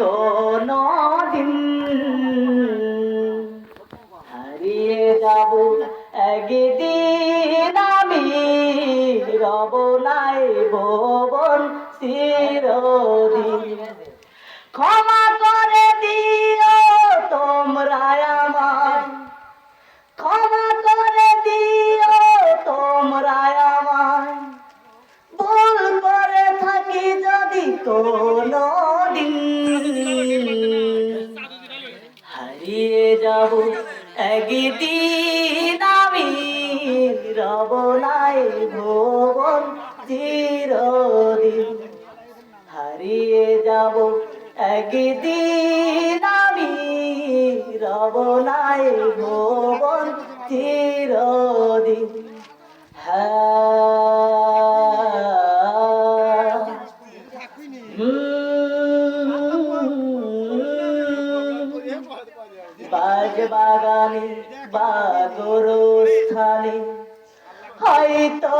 কোনো দিন হারিয়ে যাব একদিন আমি রব নাই ভবন চিরদিন ক্ষমা করে দিও তোমরা আমায় ক্ষমা করে দিও তোমরা আমায় ভুল করে থাকি যদি কোনো হারিয়ে যাব। একদিন আমি রব নাই ভবন চিরদিন। হারিয়ে যাব। একদিন আমি রব নাই ভবন চিরদিন। হ্যাঁ। বাজ বাগানে বাগর স্থানে হয়তো